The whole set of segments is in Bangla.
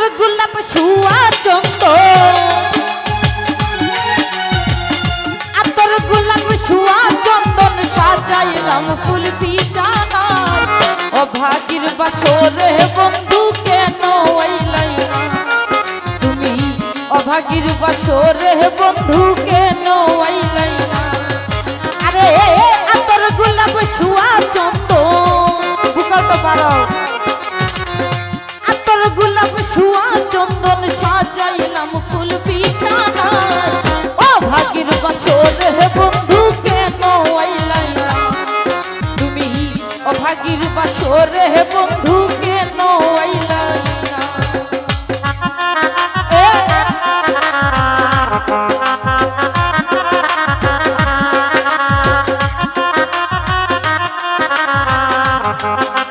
আতর গোলাপ শুয়া চন্দ আতর গোলাপ শুয়া চন্দন সাজাইলাম ফুল বিছানা ও ভাগির বাসরে বন্ধু কেন আইলাই তুমি অভাগীর বাসরে বন্ধু কেন আইলাই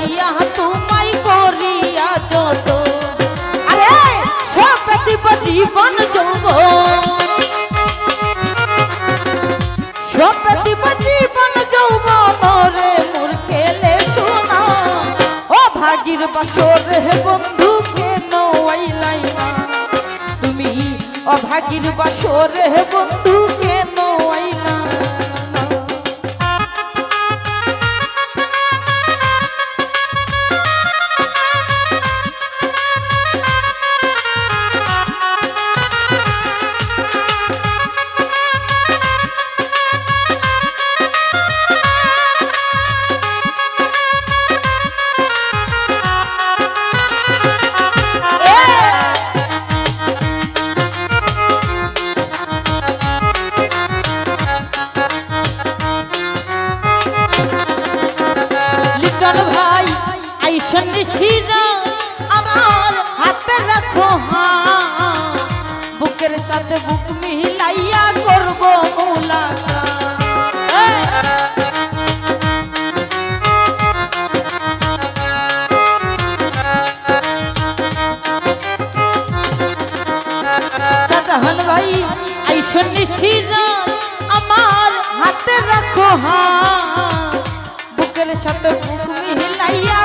বসাইয়া তোমায় করিয়া যত। আরে সব প্রতিপ জীবন যৌব সব প্রতিপ জীবন যৌব রে, মোর খেলে শোনা। ও ভাগির বাসর হে বন্ধু কেন আইলাই না তুমি অভাগীর বাসর হে বন্ধু সাথে বুক মিলাইয়া করব মুলাকাত ভাই আইসন সিরা আমার হাতে রাখো হাত। বুকের সাথে বুক মিলাইয়া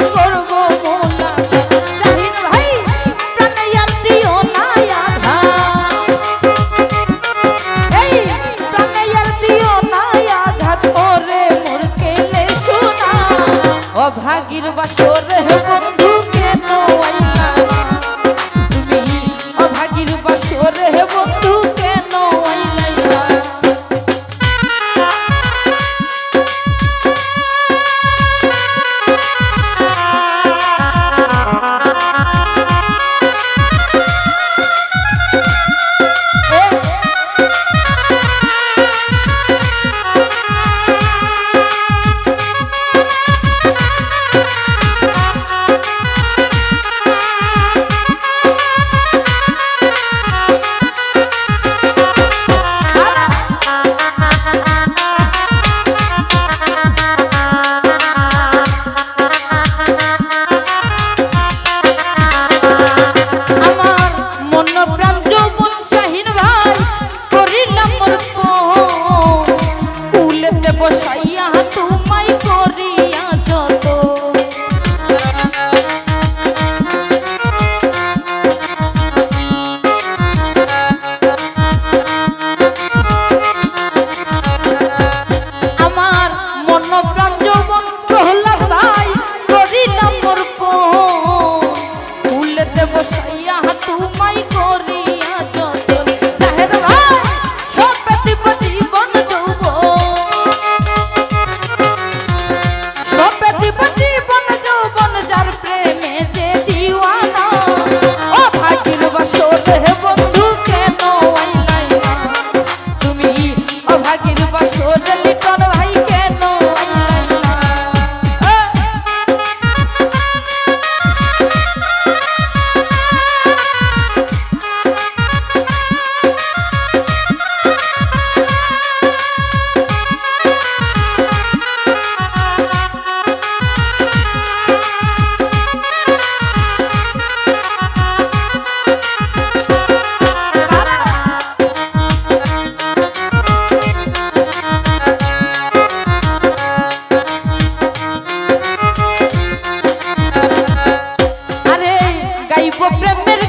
প্রেমের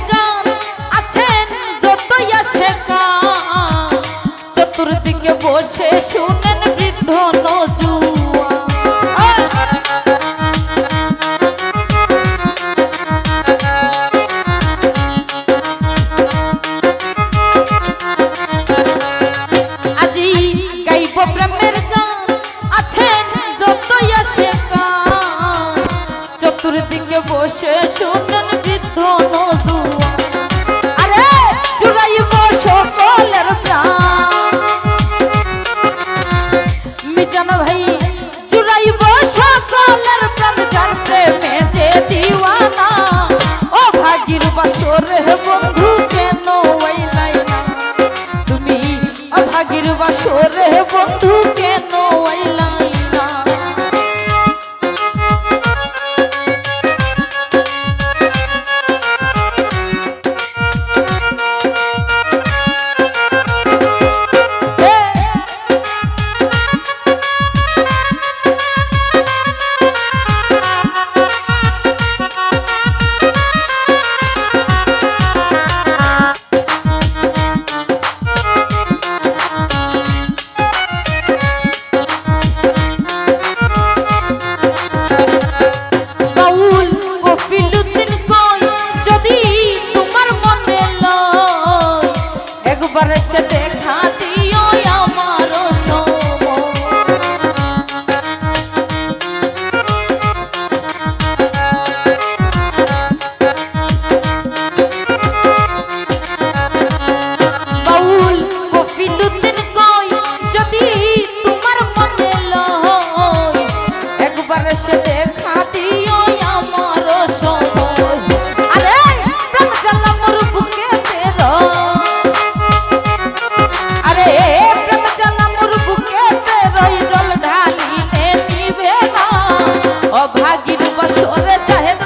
যতই আসে চতুর্দিকে বসে পরশে ভালোবাসো রে চাহেদ